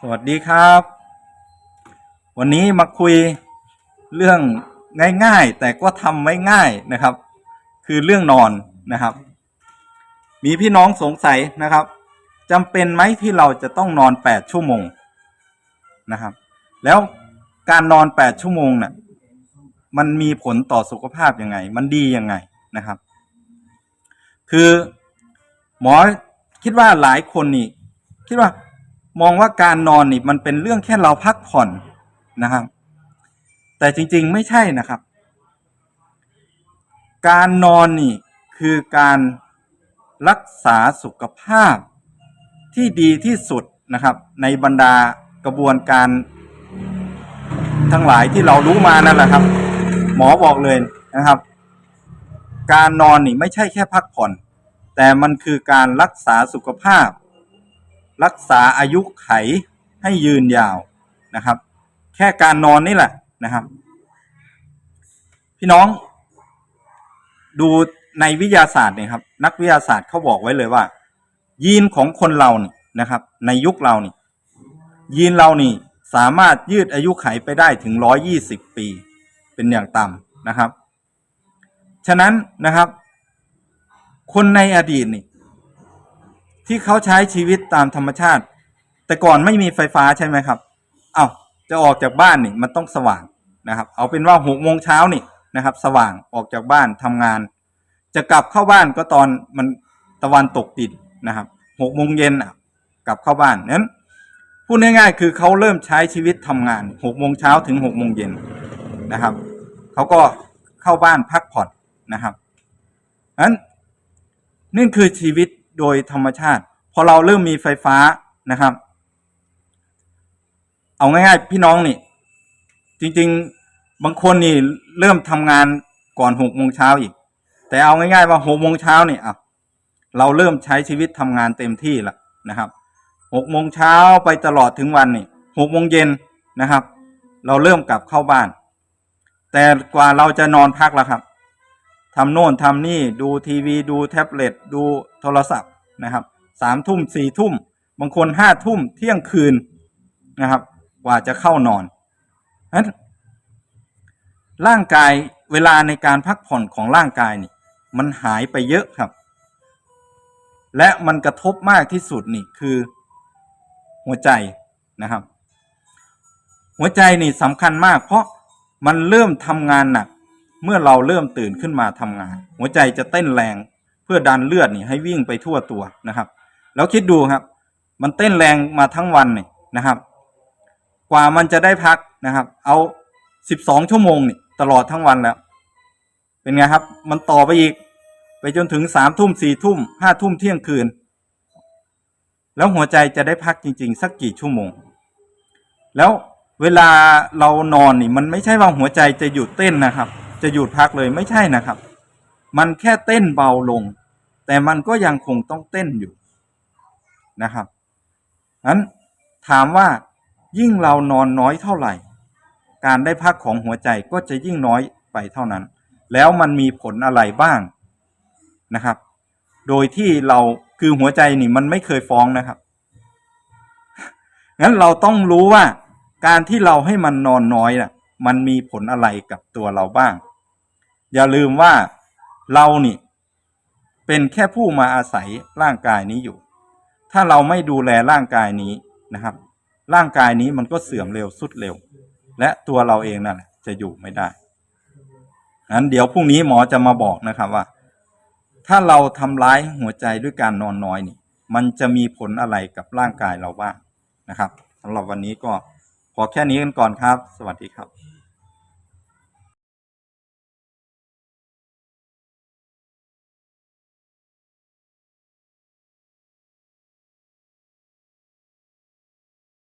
สวัสดีครับ วันนี้มาคุยเรื่องง่ายๆ แต่ก็ทำไม่ง่ายนะครับ คือเรื่องนอนนะครับ มีพี่น้องสงสัยนะครับจำเป็นไหมที่เราจะต้องนอนแปดชั่วโมงนะครับ แล้วการนอนแปดชั่วโมงน่ะมันมีผลต่อสุขภาพยังไง มันดียังไงนะครับ คือหมอคิดว่าหลายคนนี่คิดว่า มองว่าการนอนนี่มันเป็นเรื่องแค่เราพักผ่อนนะครับ แต่จริงๆไม่ใช่นะครับ การนอนนี่คือการรักษาสุขภาพที่ดีที่สุดนะครับ ในบรรดากระบวนการ ทั้งหลายที่เรารู้มานั่นแหละครับ หมอบอกเลยนะครับ การนอนนี่ไม่ใช่แค่พักผ่อน แต่มันคือการรักษาสุขภาพ รักษาอายุไขให้ยืนยาวนะครับ แค่การนอนนี่แหละนะครับ พี่น้อง ดูในวิทยาศาสตร์เนี่ยครับ นักวิทยาศาสตร์เขาบอกไว้เลยว่า ยีนของคนเรานี่นะครับ ในยุคเรานี่ยีนเรานี่สามารถยืดอายุไขไปได้ถึงร้อยี่สิบปี เป็นอย่างต่ำนะครับ ฉะนั้นนะครับ คนในอดีตนี่ ที่เขาใช้ชีวิตตามธรรมชาติ แต่ก่อนไม่มีไฟฟ้าใช่ไหมครับเอา้าจะออกจากบ้านนี่มันต้องสว่างนะครับ เอาเป็นว่าหกโมงเช้านี่นะครับ สว่างออกจากบ้านทำงาน จะกลับเข้าบ้านก็ตอนมันตะวันตกดินนะครับหกโมงเย็นกลับเข้าบ้านนั้นพูดง่ายๆ คือเขาเริ่มใช้ชีวิตทำงานหกโมงเช้าถึงหกโมงเย็นนะครับเขาก็เข้าบ้านพักผ่อนนะครับนั้นนี่คือชีวิต โดยธรรมชาติ พอเราเริ่มมีไฟฟ้านะครับ เอาง่ายๆ พี่น้องนี่ จริงๆบางคนนี่เริ่มทำงานก่อนหกโมงเช้าอีก แต่เอาง่ายๆว่าหกโมงเช้านี่อะเราเริ่มใช้ชีวิตทำงานเต็มที่แล้วนะครับหกโมงเช้าไปตลอดถึงวันนี่หกโมงเย็นนะครับ เราเริ่มกลับเข้าบ้าน แต่กว่าเราจะนอนพักแล้วครับ ทำโน่นทำนี่ดูทีวีดูแท็บเล็ตดูโทรศัพท์นะครับสามทุ่มสี่ทุ่ม บางคนห้าทุ่มเที่ยงคืนนะครับ กว่าจะเข้านอนนั้นร่างกายเวลาในการพักผ่อนของร่างกายนี่ มันหายไปเยอะครับ และมันกระทบมากที่สุดนี่คือหัวใจนะครับ หัวใจนี่สำคัญมาก เพราะมันเริ่มทำงานหนัก เมื่อเราเริ่มตื่นขึ้นมาทำงาน หัวใจจะเต้นแรงเพื่อดันเลือดนี่ให้วิ่งไปทั่วตัวนะครับ แล้วคิดดูครับ มันเต้นแรงมาทั้งวันนี่นะครับ กว่ามันจะได้พักนะครับ เอาสิบสองชั่วโมงนี่ตลอดทั้งวันแล้ว เป็นไงครับ มันต่อไปอีก ไปจนถึงสามทุ่มสี่ทุ่มห้าทุ่มเที่ยงคืน แล้วหัวใจจะได้พักจริง ๆ สักกี่ชั่วโมง แล้วเวลาเรานอนนี่ มันไม่ใช่ว่าหัวใจจะหยุดเต้นนะครับ จะหยุดพักเลยไม่ใช่นะครับ มันแค่เต้นเบาลง แต่มันก็ยังคงต้องเต้นอยู่นะครับนั้นถามว่ายิ่งเรานอนน้อยเท่าไหร่ การได้พักของหัวใจก็จะยิ่งน้อยไปเท่านั้น แล้วมันมีผลอะไรบ้างนะครับ โดยที่เราคือหัวใจนี่มันไม่เคยฟ้องนะครับ งั้นเราต้องรู้ว่าการที่เราให้มันนอนน้อยน่ะ มันมีผลอะไรกับตัวเราบ้าง อย่าลืมว่าเรานี่เป็นแค่ผู้มาอาศัยร่างกายนี้อยู่ ถ้าเราไม่ดูแลร่างกายนี้นะครับ ร่างกายนี้มันก็เสื่อมเร็วสุดเร็ว และตัวเราเองนั่นแหละจะอยู่ไม่ได้งั้นเดี๋ยวพรุ่งนี้หมอจะมาบอกนะครับว่า ถ้าเราทำร้ายหัวใจด้วยการนอนน้อยนี่ มันจะมีผลอะไรกับร่างกายเราบ้างนะครับสำหรับวันนี้ก็พอแค่นี้กันก่อนครับ สวัสดีครับ